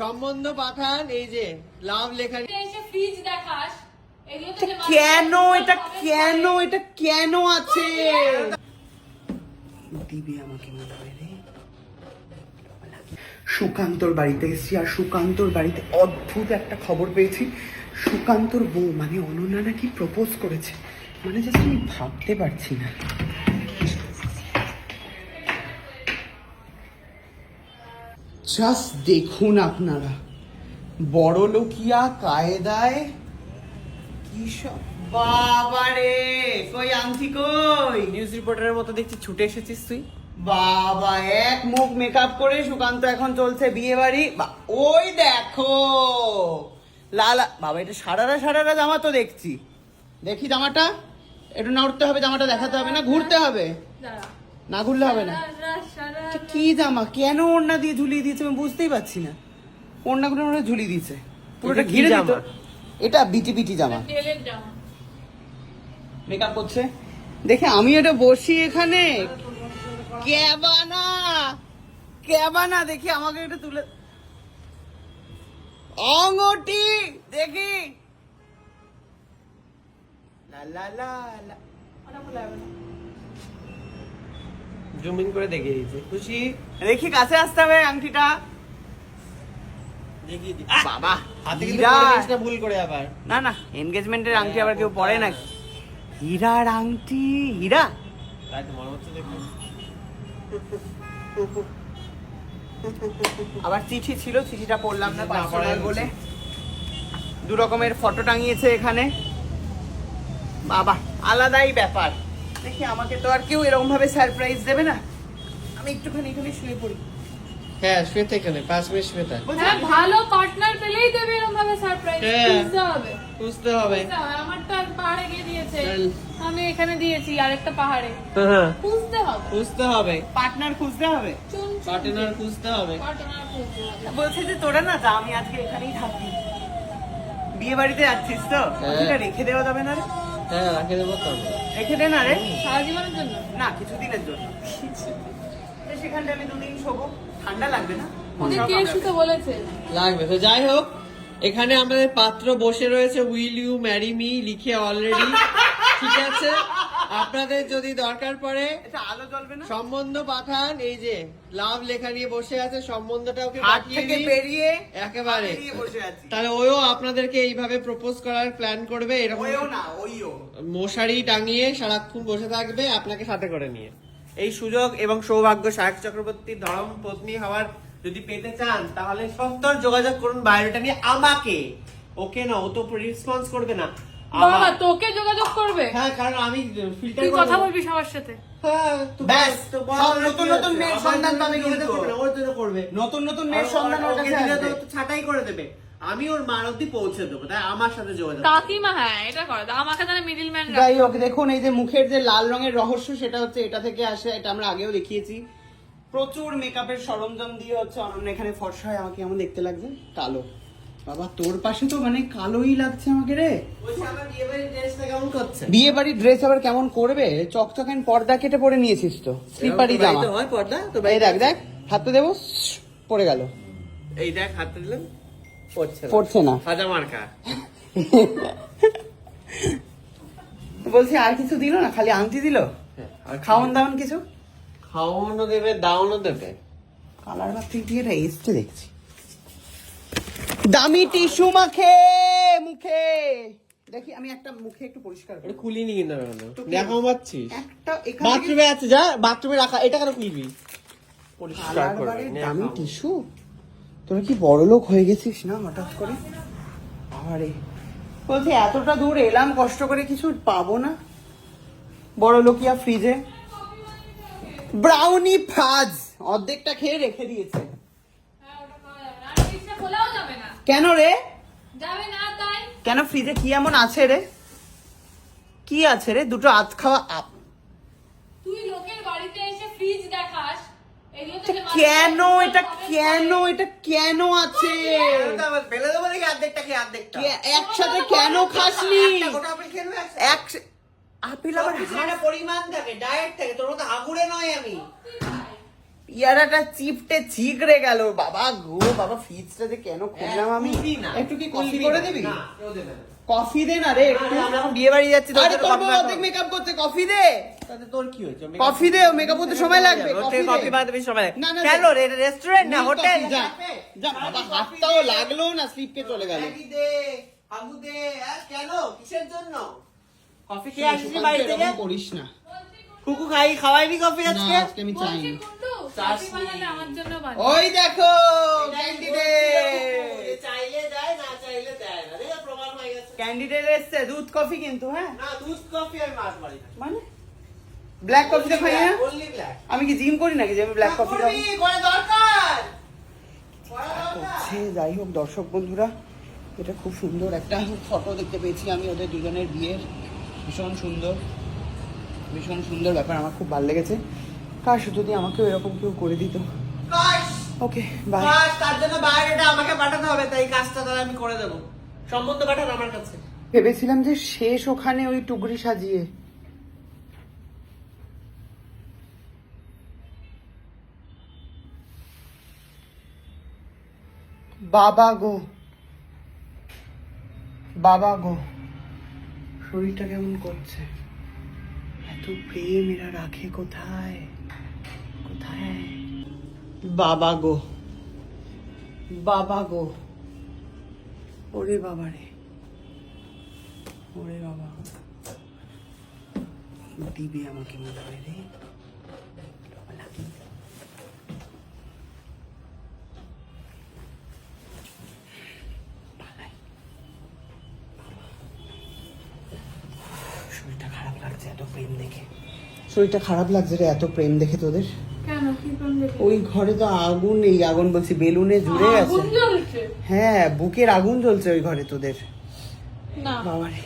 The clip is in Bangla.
সম্বন্ধ পাঠান এই যে লাভ লেখা এসে ফ্রিজ দেখাস কেন? এটা কেন? এটা কেন আছে? দিবি আমাকে মনে হয় রে। সুকান্তর বাড়িতে এসেছি আর সুকান্তর বাড়িতে অদ্ভুত একটা খবর পেয়েছি। সুকান্তর বউ মানে অনন্যা নাকি প্রপোজ করেছে। মানে জাস্ট আমি ভাবতে পারছি না। জাস্ট দেখুন আপনারা। বড় লোকিয়া কায়দায় কি সব বাবারে কই আংটি কই? নিউজ রিপোর্টারের মতো দেখছি ছুটে এসেছিস তুই। বাবা এক মুখ মেকআপ করে সুকান্ত এখন চলছে বিয়ে বাড়ি। বা- ওই দেখো। লালা বাবা এটা সারারা সারারা জামা তো দেখছি। দেখি জামাটা। একটু নাড়তে হবে জামাটা দেখাতে হবে না? ঘুরতে হবে। না ঘুরলে হবে না। সারা, সারা, এটা কি জামা? কেন ওড়না দিয়ে ঝুলিয়ে দিয়েছে আমি বুঝতেই পারছি না। ওড়নাগুলো হয় ঝুলিয়ে দিয়েছে। পুরোটা এটা ঘিরে দিত এটা বিটি বিটি জামা। জামা। মেকআপ করছে? দেখে আমি এটা বসি এখানে। ক্যাবানা ক্যাবানা দেখি আমাকে এটা তুলে অঙ্গটি দেখি। লা লা লা লা। জুমিং করে দেখিয়ে দিয়েছে। খুশি? দেখি কাছে আসতে হবে আংটিটা। দেখিয়ে দি বাবা হাতে কিন্তু পরে ভুল করে আবার? না না এনগেজমেন্টের আংটি আবার কেউ পরে নাকি? হীরার আংটি? হীরা! তাই তো মনে হচ্ছে দেখুন। আবার চিঠি ছিল চিঠিটা পড়লাম না পার্সোনাল বলে। দু রকমের ফটো টাঙিয়েছে এখানে। বাবা আলাদাই ব্যাপার। দেখি আমাকে তো আর কেউ এরকম ভাবে সারপ্রাইজ দেবে না। আমি একটুখানি এখানে শুয়ে পড়ি। হ্যাঁ পাঁচ মিনিট হ্যাঁ ভালো পার্টনার পেলেই দেবে এরকম ভাবে সারপ্রাইজ হ্যাঁ। বুঝতে হবে। বুঝতে হবে। আমার তো এক পাহাড়ে গিয়ে দিয়েছে। আমি এখানে দিয়েছি আরেকটা পাহাড়ে। হ্যাঁ খুঁজতে হবে। পার্টনার খুঁজতে হবে? চুন পার্টনার খুঁজতে হবে। পার্টনার খুঁজতে হবে। বলছে যে তোরা না যা আমি আজকে এখানেই থাকি বিয়ে বাড়িতে যাচ্ছিস তো? হ্যাঁ। রেখে দেওয়া যাবে না রে। হ্যাঁ রাখে দেবো তো রেখে দে না রে? সারা জীবনের জন্য? না কিছুদিনের জন্য। তো সেখানটা আমি দুদিন শোবো। ঠান্ডা লাগবে না? ওকে কে শুতে বলেছে। লাগবে। তো যাই হোক এখানে আমাদের পাত্র বসে রয়েছে উইল ইউ ম্যারি মি লিখে অলরেডি ঠিক আছে? আপনাদের যদি দরকার পড়ে আলো জ্বলবে না? সম্বন্ধ পাঠান এই যে লাভ লেখা নিয়ে বসে আছে সম্বন্ধটা ওকে থেকে বেরিয়ে একেবারে। তাহলে ওও আপনাদেরকে এইভাবে প্রপোজ করার প্ল্যান করবে এরকম না ওইও। মশারি টাঙিয়ে সারাক্ষণ বসে থাকবে আপনাকে সাথে করে নিয়ে। এই সুযোগ এবং সৌভাগ্য সাহেব চক্রবর্তীর ধরম পত্নী হওয়ার যদি পেতে চান তাহলে সত্তর যোগাযোগ করুন বায়োডাটা নিয়ে। আমাকে ওকে না ও তো রেসপন্স করবে না। বাবা তোকে যোগাযোগ করবে? হ্যাঁ কারণ আমি ফিল্টার তুই কথা বলবি সবার সাথে। হ্যাঁ তো ব্যাস, তো সব নতুন নতুন মেয়ের সন্ধান পাবে ওর জন্য করবে নতুন নতুন মেয়ের সন্ধান ওর কাছে দিলে আসবে। তো- তো ছাঁটাই করে দেবে। আমি ওর মার অব্দি পৌঁছে দেবো তাই আমার সাথে যোগাযোগ করবে। কাকিমা হ্যাঁ এটা করে। দাও আমাকে তাহলে মিডিল ম্যান যাই হোক দেখুন এই যে মুখের যে লাল রঙের রহস্য সেটা হচ্ছে এটা থেকে আসে এটা আমরা আগেও দেখিয়েছি। প্রচুর মেকআপের সরঞ্জাম দিয়ে হচ্ছে অনন্য এখানে ফর্সা হয় আমাকে কেমন দেখতে লাগছে। কালো। বাবা তোর পাশে তো মানে কালোই লাগছে আমাকে রে। বিয়ে বাড়ির ড্রেস আবার কেমন করবে? চকচকেন পর্দা কেটে পরে নিয়েছিস তো। স্লিপারি জামা। হয় পর্দা তো এই দেখ দেখ হাতে দেবো পড়ে গেল। এই দেখ হাতে দিলাম পড়ছে না। পড়ছে না। সাজা মার্কা। বলছি আর কিছু দিল না? খালি আংটি দিল? আর খাওয়ান দাওয়ান কিছু? খাওয়ানো দেবে দাওয়ানো দেবে। কালার থেকে দিয়ে এসছে দেখছি। দামি টিস্যু মাখে মুখে। দেখি আমি একটা মুখে একটু পরিষ্কার করি। খুলিনি কিন্তু আমি এখনও। তো কি? দেখো পাচ্ছিস? একটা এখানে বাথরুমে আছে যা বাথরুমে রাখা এটা কেন খুলবি? পরিষ্কার করে দামি টিস্যু? তোরা কি বড় লোক হয়ে গেছিস না হঠাৎ করে? আরে বলছি এতটা দূর এলাম কষ্ট করে কিছু পাবো না? বড় লোকিয়া ফ্রিজে ব্রাউনি ফাজ অর্ধেকটা খেয়ে রেখে দিয়েছে। কেন রে? যাবে না তাই। কেন ফ্রিজে কি এমন আছে রে? কি আছে রে? দুটো আত খাওয়া আপ। তুই লোকের বাড়িতে এসে ফ্রিজ দেখাস। কেন? এটা কেন? এটা কেন আছে? একসাথে কেন খাসনি? আপেল আবার পরিমাণ থাকে ডায়েট থাকে তোর মতো আগুড়ে নয় আমি। ইয়ারাটা চিপটে চিকড়ে গেল। বাবা গো বাবা ফ্রিজটা যে কেন খুললাম আমি? খুলবি একটু কি কফি করে দিবি। কফি দে না রে একটু। বিয়ে বাড়ি যাচ্ছি আরে সাথে করব অর্ধেক মেকআপ করতে কফি দে। তাতে তোর কি হয়েছে? কফি দে মেকআপ করতে সময় লাগবে কফি কফি দে। বানাতে বেশি সময় না, না, কেন রে রেস্টুরেন্ট না হোটেল কফি, যা যা বাবা হাতটাও লাগল না স্লিপকে চলে গেল। দে হাগু দে কেন? কিসের জন্য? কফি খেয়ে সুকান্ত, বাড়ি থেকে? করিস না। কুকু খাই খাওয়াইনি কফি আজকে? আজকে আমি চাইনি। ওই দেখো এটাই ক্যান্ডিডেট চাইলে দেয় না চাইলে দেয় না। রে প্রমাণ হয়ে গেছে। ক্যান্ডিডেট এসছে দুধ কফি কিন্তু হ্যাঁ? দুধ কফি আমি মাছ মানে? ব্ল্যাক কফি তো খাই না? আমি কি জিম করি নাকি যে আমি ব্ল্যাক কফি খাব? করে দরকার। করা দরকার। হচ্ছে যাই হোক দর্শক বন্ধুরা এটা খুব সুন্দর একটা ফটো দেখতে পেয়েছি আমি ওদের দুজনের বিয়ের। ভীষণ সুন্দর। ভীষণ সুন্দর ব্যাপার আমার খুব ভালো লেগেছে। কাশ যদি আমাকেও এরকম কেউ করে দিত। ওকে বাই তার জন্য বাইরেটা আমাকে পাঠাতে হবে তাই কাজটা তাহলে আমি করে দেবো। সম্বন্ধ পাঠান আমার কাছে। ভেবেছিলাম যে শেষ ওখানে ওই টুকরি সাজিয়ে। বাবা গো। বাবা গো। শরীরটা কেমন করছে? এত প্রেম, এরা রাখে কোথায়? কোথায়? বাবা গো বাবা গো। ওরে বাবা রে। ওরে বাবা। দিবে আমাকে মনে হয় রে। দেখে। শরীরটা খারাপ লাগছে রে এত প্রেম দেখে তোদের? ওই ঘরে তো আগুন এই আগুন বলছি বেলুনে জুড়ে গেছে হ্যাঁ বুকের আগুন জ্বলছে ওই ঘরে তোদের। বাবা বাবারে।